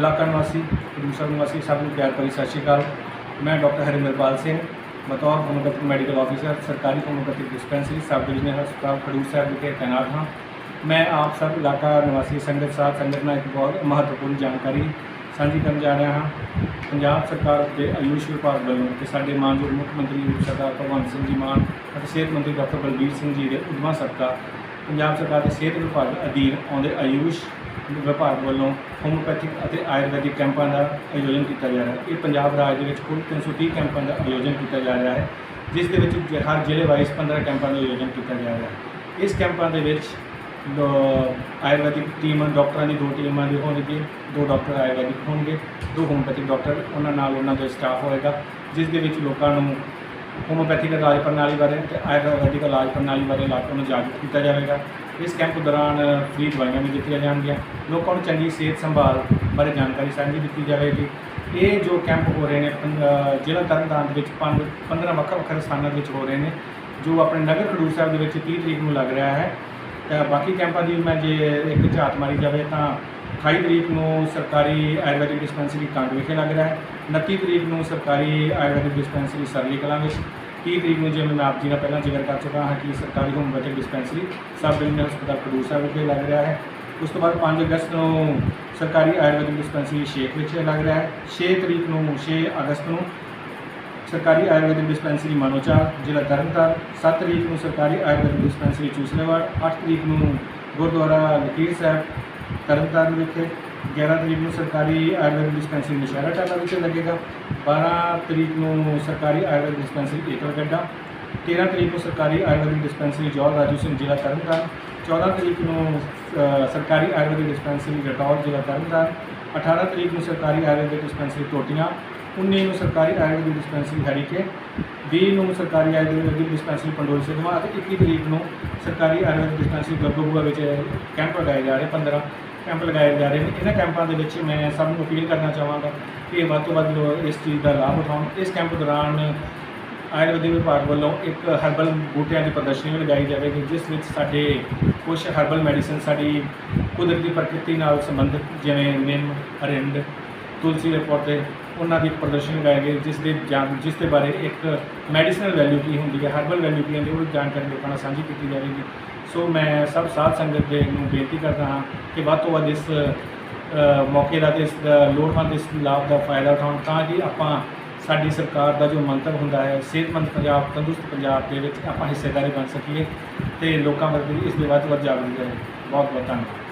ਇਲਾਕਾ ਨਿਵਾਸੀ, ਪ੍ਰਦੂਸ਼ਣ ਨਿਵਾਸੀ ਸਭ ਨੂੰ ਪਿਆਰ ਭਰੀ ਸਤਿ ਸ਼੍ਰੀ ਅਕਾਲ। ਮੈਂ ਡਾਕਟਰ ਹਰਿਮਰਪਾਲ ਸਿੰਘ, ਬਤੌਰ ਹੋਮੋਪੈਥਿਕ ਮੈਡੀਕਲ ਆਫੀਸਰ ਸਰਕਾਰੀ ਹੋਮੋਪੈਥਿਕ ਡਿਸਪੈਂਸਰੀ ਸਬ ਡਿਵੀਜ਼ਨਲ ਹਸਪਤਾਲ ਖਡੂਰ ਸਾਹਿਬ ਵਿਖੇ ਤੈਨਾਤ ਹਾਂ। ਮੈਂ ਆਪ ਸਭ ਇਲਾਕਾ ਨਿਵਾਸੀ ਸੰਗਤ ਸਾਹਿਬ ਸੰਗਤ ਨਾਲ ਇੱਕ ਬਹੁਤ ਮਹੱਤਵਪੂਰਨ ਜਾਣਕਾਰੀ ਸਾਂਝੀ ਕਰਨ ਜਾ ਰਿਹਾ ਹਾਂ। ਪੰਜਾਬ ਸਰਕਾਰ ਦੇ ਆਯੁਸ਼ ਵਿਭਾਗ ਵੱਲੋਂ ਤੇ ਸਾਡੇ ਮਾਨਯੋਗ ਮੁੱਖ ਮੰਤਰੀ ਸਰਦਾਰ ਭਗਵੰਤ ਸਿੰਘ ਜੀ ਮਾਨ ਅਤੇ ਸਿਹਤ ਮੰਤਰੀ ਡਾਕਟਰ ਬਲਬੀਰ ਸਿੰਘ ਜੀ ਦੇ ਉਦਮਾਂ ਸਦਕਾ ਪੰਜਾਬ ਸਰਕਾਰ ਦੇ ਸਿਹਤ ਵਿਭਾਗ ਅਧੀਨ ਆਉਂਦੇ ਆਯੂਸ਼ ਵਿਭਾਗ ਵੱਲੋਂ ਹੋਮੋਪੈਥਿਕ ਅਤੇ ਆਯੁਰਵੈਦਿਕ ਕੈਂਪਾਂ ਦਾ ਆਯੋਜਨ ਕੀਤਾ ਜਾ ਰਿਹਾ ਹੈ। ਇਹ ਪੰਜਾਬ ਰਾਜ ਦੇ ਵਿੱਚ ਕੁੱਲ 330 ਕੈਂਪਾਂ ਦਾ ਆਯੋਜਨ ਕੀਤਾ ਜਾ ਰਿਹਾ ਹੈ, ਜਿਸ ਦੇ ਵਿੱਚ ਹਰ ਜ਼ਿਲ੍ਹੇ ਵਾਈਜ਼ 15 ਕੈਂਪਾਂ ਦਾ ਆਯੋਜਨ ਕੀਤਾ ਜਾ ਰਿਹਾ ਹੈ। ਇਸ ਕੈਂਪਾਂ ਦੇ ਵਿੱਚ ਆਯੁਰਵੈਦਿਕ ਟੀਮ, ਡਾਕਟਰਾਂ ਦੀ ਦੋ ਟੀਮਾਂ ਦੀ ਹੋਣਗੇ ਦੋ ਡਾਕਟਰ ਆਯੁਰਵੈਦਿਕ ਹੋਣਗੇ, ਦੋ ਹੋਮੋਪੈਥਿਕ ਡਾਕਟਰ, ਉਹਨਾਂ ਨਾਲ ਉਹਨਾਂ ਦਾ ਸਟਾਫ ਹੋਏਗਾ, ਜਿਸ ਦੇ ਵਿੱਚ ਲੋਕਾਂ ਨੂੰ ਹੋਮੋਪੈਥਿਕ ਇਲਾਜ ਪ੍ਰਣਾਲੀ ਬਾਰੇ ਤੇ ਆਯੁਰਵੈਦਿਕ ਇਲਾਜ ਪ੍ਰਣਾਲੀ ਬਾਰੇ ਲੋਕਾਂ ਨੂੰ ਜਾਗਰੂਕ ਕੀਤਾ ਜਾਵੇਗਾ। ਇਸ ਕੈਂਪ ਦੌਰਾਨ ਫ੍ਰੀ ਦਵਾਈਆਂ ਵੀ ਦਿੱਤੀਆਂ ਜਾਣਗੀਆਂ। ਲੋਕਾਂ ਨੂੰ ਚੰਗੀ ਸਿਹਤ ਸੰਭਾਲ ਬਾਰੇ ਜਾਣਕਾਰੀ ਸਾਂਝੀ ਦਿੱਤੀ ਜਾਵੇਗੀ। ਇਹ ਜੋ ਕੈਂਪ ਹੋ ਰਹੇ ਨੇ ਪੰ- ਅ, ਜ਼ਿਲ੍ਹਾ ਤਰਨਤਾਰਨ ਦੇ ਵਿੱਚ ਪੰਜ 15 ਵੱਖ ਵੱਖ ਸਥਾਨਾਂ ਵਿੱਚ ਹੋ ਰਹੇ ਨੇ ਜੋ ਆਪਣੇ ਨਗਰ ਖਡੂਰ ਸਾਹਿਬ ਦੇ ਵਿੱਚ 30 ਤਰੀਕ ਨੂੰ ਲੱਗ ਰਿਹਾ ਹੈ। ਤਾਂ ਬਾਕੀ ਕੈਂਪਾਂ ਦੀ ਮੈਂ ਜੇ ਇੱਕ ਝਾਤ ਮਾਰੀ ਜਾਵੇ ਤਾਂ 28 ਤਰੀਕ ਨੂੰ ਸਰਕਾਰੀ ਆਯੁਰਵੈਦਿਕ ਡਿਸਪੈਂਸਰੀ ਕੰਗ ਵਿਖੇ ਲੱਗ ਰਿਹਾ ਹੈ। 29 ਤਰੀਕ ਨੂੰ ਸਰਕਾਰੀ ਆਯੁਰਵੈਦਿਕ ਡਿਸਪੈਂਸਰੀ ਸਰਲੀ ਕਲਾਂ ਵਿੱਚ 30 ਤਰੀਕ ਨੂੰ ਜਿਵੇਂ ਮੈਂ ਆਪ ਜੀ ਨਾਲ ਪਹਿਲਾਂ ਜ਼ਿਕਰ ਕਰ ਚੁੱਕਾ ਹਾਂ ਕਿ ਸਰਕਾਰੀ ਹੋਮੋਪੈਥਿਕ ਡਿਸਪੈਂਸਰੀ ਸਬ ਡਿਵੀਜ਼ਨਲ ਹਸਪਤਾਲ ਖਡੂਰ ਸਾਹਿਬ ਵਿਖੇ ਲੱਗ ਰਿਹਾ ਹੈ। ਉਸ ਤੋਂ ਬਾਅਦ 5 ਅਗਸਤ ਨੂੰ ਸਰਕਾਰੀ ਆਯੁਰਵੈਦਿਕ ਡਿਸਪੈਂਸਰੀ ਸ਼ੇਖ ਵਿਖੇ ਲੱਗ ਰਿਹਾ ਹੈ। 6 ਤਰੀਕ ਨੂੰ 6 ਅਗਸਤ ਨੂੰ ਸਰਕਾਰੀ ਆਯੁਰਵੈਦਿਕ ਡਿਸਪੈਂਸਰੀ ਮਾਨੋਚਾ, ਜ਼ਿਲ੍ਹਾ ਤਰਨਤਾਰਨ 7 ਤਰੀਕ ਨੂੰ ਸਰਕਾਰੀ ਆਯੁਰਵੈਦਿਕ ਡਿਸਪੈਂਸਰੀ ਚੂਸਲੇਵਾਲ 8 ਤਰੀਕ ਨੂੰ ਗੁਰਦੁਆਰਾ ਲਕੀਰ ਸਾਹਿਬ ਤਰਨਤਾਰਨ ਵਿਖੇ 11 ਤਰੀਕ ਨੂੰ ਸਰਕਾਰੀ ਆਯੁਰਵੈਦਿਕ ਡਿਸਪੈਂਸਰੀ ਨਸ਼ਹਿਰਾ ਟਾਲਾ ਵਿੱਚ ਲੱਗੇਗਾ। 12 ਤਰੀਕ ਨੂੰ ਸਰਕਾਰੀ ਆਯੁਰਵੈਦਿਕ ਡਿਸਪੈਂਸਰੀ ਏਕਲ ਗੱਡਾ। 13 ਤਰੀਕ ਨੂੰ ਸਰਕਾਰੀ ਆਯੁਰਵੈਦਿਕ ਡਿਸਪੈਂਸਰੀ ਜੌਲ ਰਾਜੂ ਸਿੰਘ ਜ਼ਿਲ੍ਹਾ ਤਰਨਤਾਰਨ। 14 ਤਰੀਕ ਨੂੰ ਸਰਕਾਰੀ ਆਯੁਰਵੈਦਿਕ ਡਿਸਪੈਂਸਰੀ ਰਟੌਰ ਜ਼ਿਲ੍ਹਾ ਤਰਨਤਾਰਨ। 18 ਤਰੀਕ ਨੂੰ ਸਰਕਾਰੀ ਆਯੁਰਵੈਦਿਕ ਡਿਸਪੈਂਸਰੀ ਟੋਟੀਆਂ। 19 ਨੂੰ ਸਰਕਾਰੀ ਆਯੁਰਵੈਦਿਕ ਡਿਸਪੈਂਸਰੀ ਹਰੀਕੇ 20 ਨੂੰ ਸਰਕਾਰੀ ਆਯੁਰਵੈਦਿਕ ਡਿਸਪੈਂਸਰੀ ਪੰਡੋਲ ਸਿਧਵਾ ਅਤੇ 21 ਤਰੀਕ ਨੂੰ ਸਰਕਾਰੀ ਆਯੁਰਵੈਦਿਕ ਡਿਸਪੈਂਸਰੀ ਗੱਗੋਬੂਆ ਵਿੱਚ ਕੈਂਪ ਲਗਾਏ ਜਾ ਰਹੇ 15 ਕੈਂਪ ਲਗਾਏ ਜਾ ਰਹੇ ਨੇ। ਇਹਨਾਂ ਕੈਂਪਾਂ ਦੇ ਵਿੱਚ ਮੈਂ ਸਭ ਨੂੰ ਅਪੀਲ ਕਰਨਾ ਚਾਹਾਂਗਾ ਕਿ ਵੱਧ ਤੋਂ ਵੱਧ ਲੋਕ ਇਸ ਚੀਜ਼ ਦਾ ਲਾਭ ਉਠਾਉਣ। ਇਸ ਕੈਂਪ ਦੌਰਾਨ ਆਯੁਰਵੈਦਿਕ ਵਿਭਾਗ ਵੱਲੋਂ ਇੱਕ ਹਰਬਲ ਬੂਟਿਆਂ ਦੀ ਪ੍ਰਦਰਸ਼ਨੀ ਲਗਾਈ ਜਾਵੇਗੀ, ਜਿਸ ਵਿੱਚ ਸਾਡੇ ਕੁਝ ਹਰਬਲ ਮੈਡੀਸਨ ਸਾਡੀ ਕੁਦਰਤੀ ਪ੍ਰਕਿਰਤੀ ਨਾਲ ਸੰਬੰਧਿਤ ਜਿਵੇਂ ਨਿੰਮ, ਅਰਿੰਡ, ਤੁਲਸੀ ਦੇ ਪੌਦੇ ਉਹਨਾਂ ਦੀ ਪ੍ਰਦਰਸ਼ਨੀ ਲਗਾਏ ਗਏ ਜਿਸ ਦੇ ਜਾਣ ਜਿਸ ਦੇ ਬਾਰੇ ਇੱਕ ਮੈਡੀਸਨਲ ਵੈਲਿਊ ਕੀ ਹੁੰਦੀ ਹੈ, ਹਰਬਲ ਵੈਲਿਊ ਕੀ ਹੁੰਦੀ ਹੈ, ਉਹ ਜਾਣਕਾਰੀ ਲੋਕਾਂ ਨਾਲ ਸਾਂਝੀ ਕੀਤੀ ਜਾਵੇਗੀ। ਸੋ ਮੈਂ ਸਭ ਸਾਧ ਸੰਗਤ ਦੇ ਨੂੰ ਬੇਨਤੀ ਕਰਦਾ ਹਾਂ ਕਿ ਵੱਧ ਤੋਂ ਵੱਧ ਇਸ ਮੌਕੇ ਦਾ ਤੇ ਇਸ ਦਾ ਲੋੜਵੰਦ ਇਸ ਲਾਭ ਦਾ ਫਾਇਦਾ ਉਠਾਉਣ ਤਾਂ ਕਿ ਆਪਾਂ ਸਾਡੀ ਸਰਕਾਰ ਦਾ ਜੋ ਮੰਤਵ ਹੁੰਦਾ ਹੈ, ਸਿਹਤਮੰਦ ਪੰਜਾਬ, ਤੰਦਰੁਸਤ ਪੰਜਾਬ ਦੇ ਵਿੱਚ ਆਪਾਂ ਹਿੱਸੇਦਾਰੀ ਬਣ ਸਕੀਏ ਤੇ ਲੋਕਾਂ ਵਰਗੇ ਇਸ ਦੇ ਵੱਧ ਤੋਂ ਵੱਧ ਜਾਗਰੂਕ ਰਹੇ। ਬਹੁਤ ਬਹੁਤ ਧੰਨਵਾਦ।